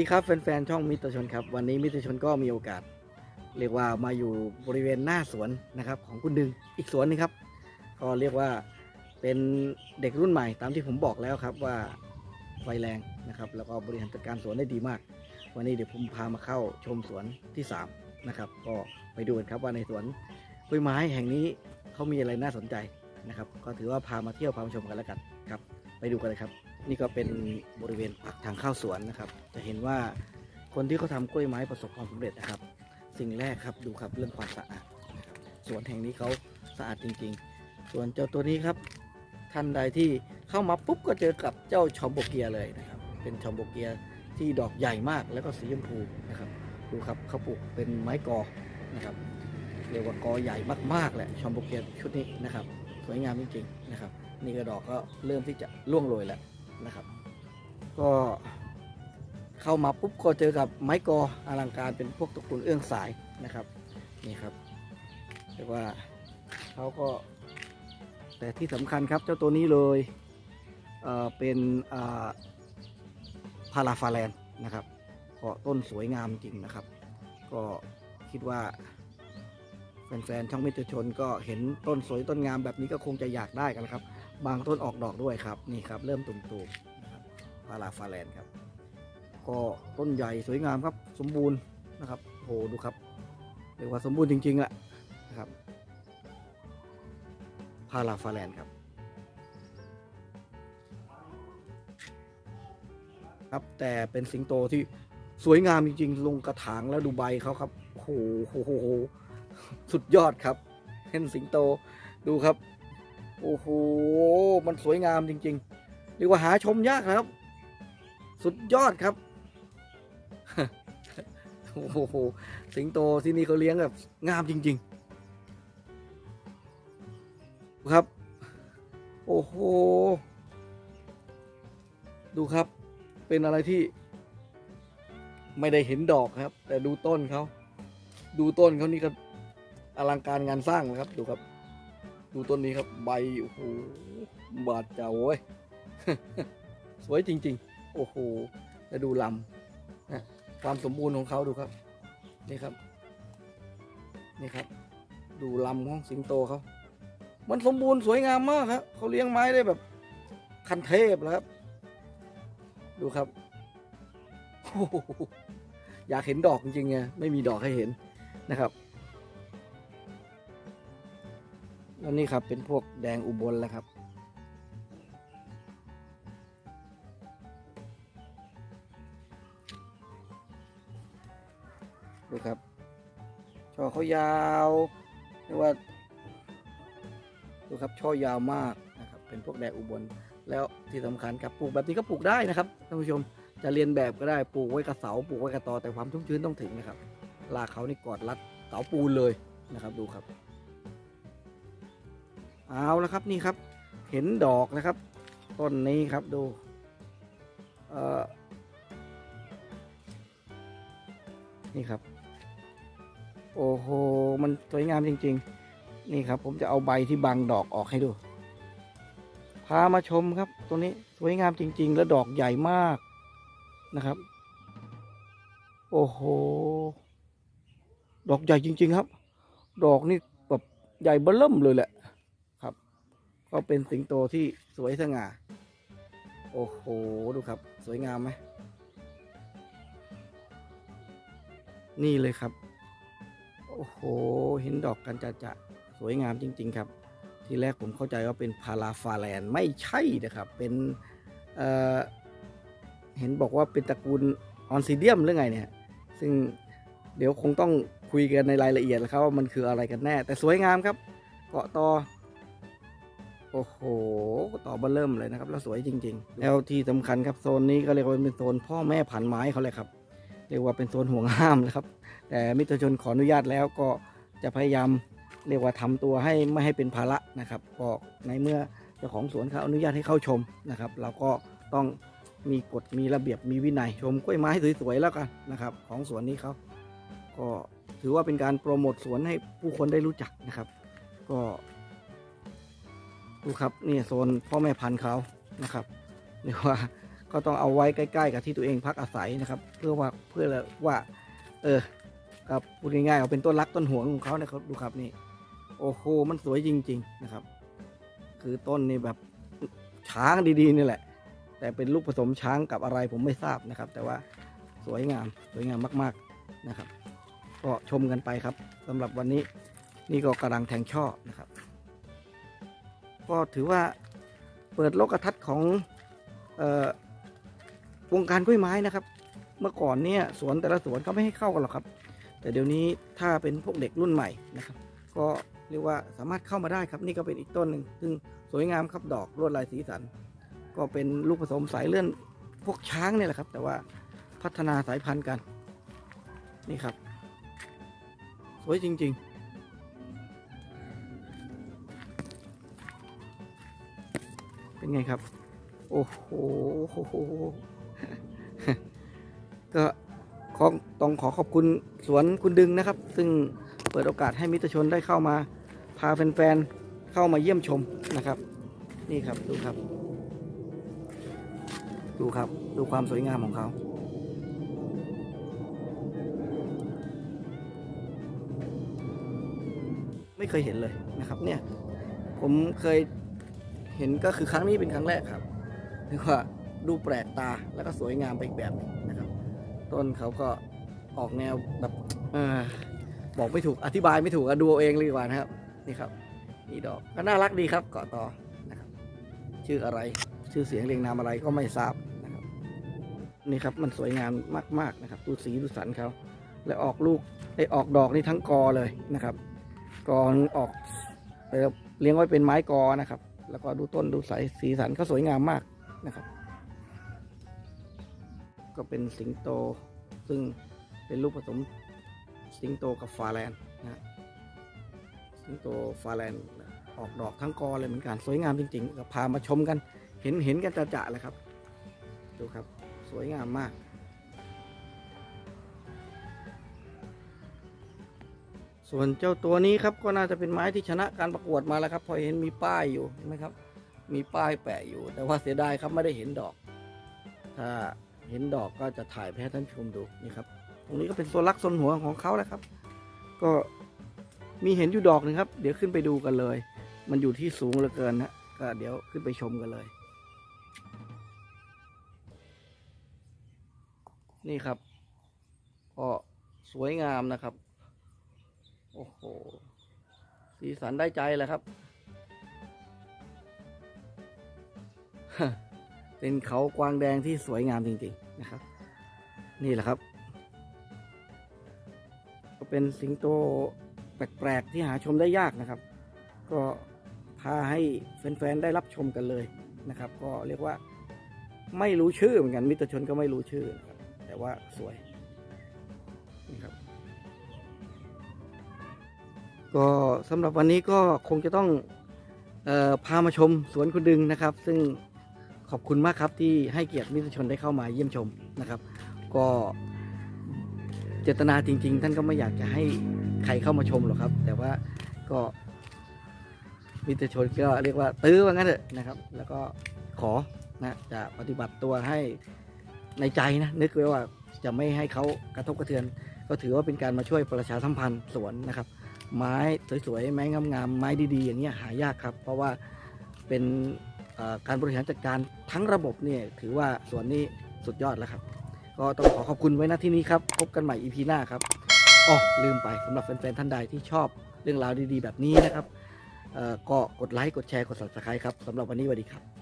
ดีครับแฟนๆช่องมิตรชนครับ วันนี้มิตรชนก็มีโอกาส เรียกว่ามาอยู่บริเวณหน้าสวนนะครับ ของคุณดึงอีกสวนหนึงครับ ก็เรียกว่าเป็นเด็กรุ่นใหม่ตามที่ผมบอกแล้วครับว่าไฟแรงนะครับ แล้วก็บริหารจัดการสวนได้ดีมาก วันนี้เดี๋ยวผมพามาเข้าชมสวนที่สามนะครับก็ไปดูกันครับว่าในสวนกล้วยไม้แห่งนี้เขามีอะไรน่าสนใจนะครับ ก็ถือว่าพามาเที่ยวพามาชมกันแล้วกันครับ ไปดูกันเลยครับ นี่ก็เป็นบริเวณปากทางเข้าสวนนะครับ จะเห็นว่าคนที่เขาทำกล้วยไม้ประสบความสำเร็จนะครับ สิ่งแรกครับดูครับเรื่องความสะอาดนะครับสวนแห่งนี้เขาสะอาดจริง ๆ ส่วนเจ้าตัวนี้ครับ ท่านใดที่เข้ามาปุ๊บก็เจอกับเจ้าชอมโบเกียเลยนะครับ เป็นชอมโบเกียที่ดอกใหญ่มากแล้วก็สีชมพูนะครับ ดูครับเขาปลูกเป็นไม้กอนะครับเรียกว่ากอใหญ่มากๆแหละชอมโบเกียชุดนี้นะครับ สวยงามจริงๆนะครับ นี่ก็ดอกก็เริ่มที่จะร่วงโรยแล้ว นะครับ ก็เข้ามาปุ๊บก็เจอกับไม้กออลังการเป็นพวกตระกูลเอื้องสายนะครับนี่ครับเรียกว่าเขาก็แต่ที่สำคัญครับเจ้าตัวนี้เลยเเป็นพาราฟาแลนนะครับก็ต้นสวยงามจริงนะครับ ก็คิดว่าแฟนๆช่องมิตรชนก็เห็นต้นสวยต้นงามแบบนี้ก็คงจะอยากได้กันนะครับ บางต้นออกดอกด้วยครับนี่ครับ เริ่มตุ่มๆนะครับพาราฟาแลนครับ ก็ต้นใหญ่สวยงามครับ สมบูรณ์นะครับโหดูครับเรียกว่าสมบูรณ์จริงๆแหละนะครับพาราฟาแลนครับ ครับแต่เป็นสิงโตที่สวยงามจริงๆ ลงกระถางแล้วดูใบเขาครับโหโหโอ้โหสุดยอดครับเห็นสิงโตดูครับ โอ้โห มันสวยงามจริงๆเรียกว่าหาชมยากนะครับ สุดยอดครับ โอ้โห สิงโตที่นี่เขาเลี้ยงแบบงามจริง ๆ ครับ โอ้โห ดูครับ เป็นอะไรที่ ไม่ได้เห็นดอกครับ แต่ดูต้นเขา ดูต้นเขานี่ก็อลังการงานสร้างนะครับ ดูครับ ดูต้นนี้ครับใบโอ้โหบาดเจ้าโว้ยสวยจริง ๆ โอ้โหแล้วดูลำนะความสมบูรณ์ของเขาดูครับ นี่ครับ นี่ครับ ดูลำของสิงโตเขา มันสมบูรณ์สวยงามมากครับเขาเลี้ยงไม้ได้แบบ คันเทพแล้วครับ ดูครับโอ้โหอยากเห็นดอกจริงๆไงไม่มีดอกให้เห็นนะครับ แล้วนี่ครับเป็นพวกแดงอุบลแล้วครับ ดูครับ ช่อเขายาวเรียกว่าดูครับช่อยาวมากนะครับ เป็นพวกแดงอุบล แล้วที่สำคัญครับปลูกแบบนี้ก็ปลูกได้นะครับท่านผู้ชมจะเรียนแบบก็ได้ปลูกไว้กับเสาปลูกไว้กับตอแต่ความชุ่มชื้นต้องถึงนะครับรากเขานี่กอดรัดเสาปูนเลยนะครับ ดูครับ เอาแล้วครับนี่ครับ เห็นดอกนะครับ ต้นนี้ครับดูเออนี่ครับ โอ้โห มันสวยงามจริง ๆ นี่ครับ ผมจะเอาใบที่บังดอกออกให้ดู พามาชมครับ ตัวนี้สวยงามจริง ๆ แล้วดอกใหญ่มากนะครับ โอ้โห ดอกใหญ่จริง ๆ ครับ ดอกนี่แบบใหญ่เบ้อเริ่มเลยแหละ ก็เป็นสิงโตที่สวยสง่า โอ้โห ดูครับ สวยงามไหม นี่เลยครับ โอ้โห เห็นดอกกันจะจะสวยงามจริง ๆ ครับ ทีแรกผมเข้าใจว่าเป็นพาราฟาแลน ไม่ใช่นะครับ เป็นเเห็นบอกว่าเป็นตระกูลออนซิเดียมหรือไงเนี่ย ซึ่งเดี๋ยวคงต้องคุยกันในรายละเอียดแล้วครับว่ามันคืออะไรกันแน่ แต่สวยงามครับ เกาะตอ โอ้โหต่อเบเริ่มเลยนะครับ แล้วสวยจริง ๆ แล้วที่สำคัญครับโซนนี้ก็เรียกว่าเป็นโซนพ่อแม่พันไม้เขาเลยครับ เรียกว่าเป็นโซนห่วงห้ามนะครับ แต่มิตรชนขออนุญาตแล้วก็จะพยายามเรียกว่าทำตัวให้ไม่ให้เป็นภาระนะครับก็ในเมื่อเจ้าของสวนเขาอนุญาตให้เข้าชมนะครับ เราก็ต้องมีกฎมีระเบียบมีวินัยชมกล้วยไม้สวยๆแล้วกันนะครับ ของสวนนี้เขาก็ถือว่าเป็นการโปรโมทสวนให้ผู้คนได้รู้จักนะครับ ก็ ดูครับนี่โซนพ่อแม่พันธุ์เขานะครับเรียกว่าก็ต้องเอาไว้ใกล้ ๆ กับที่ตัวเองพักอาศัยนะครับ เพื่อว่าเพื่อว่า เออครับพูดง่ายๆเอาเป็นต้นรักต้นหวงของเขานะครับดูครับนี่โอ้โหมันสวยจริง ๆนะครับ คือต้นนี่แบบช้างดีๆนี่แหละ แต่เป็นลูกผสมช้างกับอะไรผมไม่ทราบนะครับ แต่ว่าสวยงามสวยงามมาก ๆนะครับ ก็ชมกันไปครับสำหรับวันนี้นี่ก็กำลังแทงช่อนะครับ ก็ถือว่าเปิดโลกทัศน์ของออวงการกล้วยไม้นะครับ เมื่อก่อนเนี่ยสวนแต่ละสวนเขาไม่ให้เข้ากันหรอกครับ แต่เดี๋ยวนี้ถ้าเป็นพวกเด็กรุ่นใหม่นะครับ ก็เรียกว่าสามารถเข้ามาได้ครับ นี่ก็เป็นอีกต้นหนึ่งซึ่งสวยงามครับดอกลวดลายสีสัน ก็เป็นลูกผสมสายเลื่อนพวกช้างเนี่ยแหละครับ แต่ว่าพัฒนาสายพันธุ์กันนี่ครับ สวยจริง ๆ ไงครับ โอ้โหก็ขอต้องขอขอบคุณสวนคุณดึงนะครับ ซึ่งเปิดโอกาสให้มิตรชนได้เข้ามา พาแฟนๆ เข้ามาเยี่ยมชมนะครับ นี่ครับดูครับ ดูครับดูความสวยงามของเขาไม่เคยเห็นเลยนะครับเนี่ย ผมเคย เห็นก็คือครั้งนี้เป็นครั้งแรกครับเรียกว่าดูแปลกตาแล้วก็สวยงามไปอีกแบบหนึงนะครับ ต้นเขาก็ออกแนวแบบอบอกไม่ถูกอธิบายไม่ถูกอะดูเอาเองเลยดีกว่านะครับ นี่ครับนี่ดอกก็น่ารักดีครับเกาะต่อนะครับ ชื่ออะไรชื่อเสียงเรียงนามอะไรก็ไม่ทราบนะครับ นี่ครับมันสวยงามมากๆนะครับ ดูสีดูสันเขาและออกลูกได้ออกดอกนี่ทั้งกอเลยนะครับกอออกเลี้ยงไว้เป็นไม้กอนะครับ แล้วก็ดูต้นดูสายสีสันก็สวยงามมากนะครับ ก็เป็นสิงโตซึ่งเป็นลูกผสมสิงโตกับฟาแลนนะฮะสิงโตฟาแลนออกดอกทั้งกอเลยเหมือนกันสวยงามจริงๆก็พามาชมกัน เห็นเห็นกันจะๆเลยครับ ดูครับ สวยงามมาก ส่วนเจ้าตัวนี้ครับก็น่าจะเป็นไม้ที่ชนะการประกวดมาแล้วครับ พอเห็นมีป้ายอยู่เห็นไหมครับ มีป้ายแปะอยู่ แต่ว่าเสียดายครับไม่ได้เห็นดอก ถ้าเห็นดอกก็จะถ่ายไปให้ท่านชมดูนี่ครับ ตรงนี้ก็เป็นโซนรักโซนหัวของเขาแหละครับ ก็มีเห็นอยู่ดอกหนึ่งครับ เดี๋ยวขึ้นไปดูกันเลย มันอยู่ที่สูงเหลือเกินนะก็เดี๋ยวขึ้นไปชมกันเลย นี่ครับก็สวยงามนะครับ โอ้โห สีสันได้ใจเลยครับ เป็นเขากวางแดงที่สวยงามจริงๆนะครับ นี่แหละครับ ก็เป็นสิงโตแปลกๆที่หาชมได้ยากนะครับ ก็พาให้แฟนๆ ได้รับชมกันเลยนะครับ ก็เรียกว่าไม่รู้ชื่อเหมือนกัน มิตรชนก็ไม่รู้ชื่อนะครับ แต่ว่าสวย ก็สำหรับวันนี้ก็คงจะต้องออพามาชมสวนคุณดึงนะครับ ซึ่งขอบคุณมากครับที่ให้เกียรติมิตรชนได้เข้ามาเยี่ยมชมนะครับ ก็เจตนาจริง ๆ ท่านก็ไม่อยากจะให้ใครเข้ามาชมหรอกครับ แต่ว่าก็มิตรชนก็เรียกว่าตื้อว่างั้นเถอะนะครับ แล้วก็ขอนะจะปฏิบัติตัวให้ในใจนะนึกไว้ว่าจะไม่ให้เขากระทบกระเทือน ก็ถือว่าเป็นการมาช่วยประชาสัมพันธ์สวนนะครับ ไม้สวยๆไม้งามๆไม้ดีๆอย่างเงี้ยหายากครับ เพราะว่าเป็นการบริหารจัดการทั้งระบบเนี่ยถือว่าสวนนี้สุดยอดแล้วครับ ก็ต้องขอขอบคุณไว้ณที่นี้ครับ พบกันใหม่ EP หน้าครับอ๋อลืมไปสำหรับแฟนๆท่านใดที่ชอบเรื่องราวดีๆ แบบนี้นะครับก็กดไลค์กดแชร์กด subscribe ครับสำหรับวันนี้สวัสดีครับ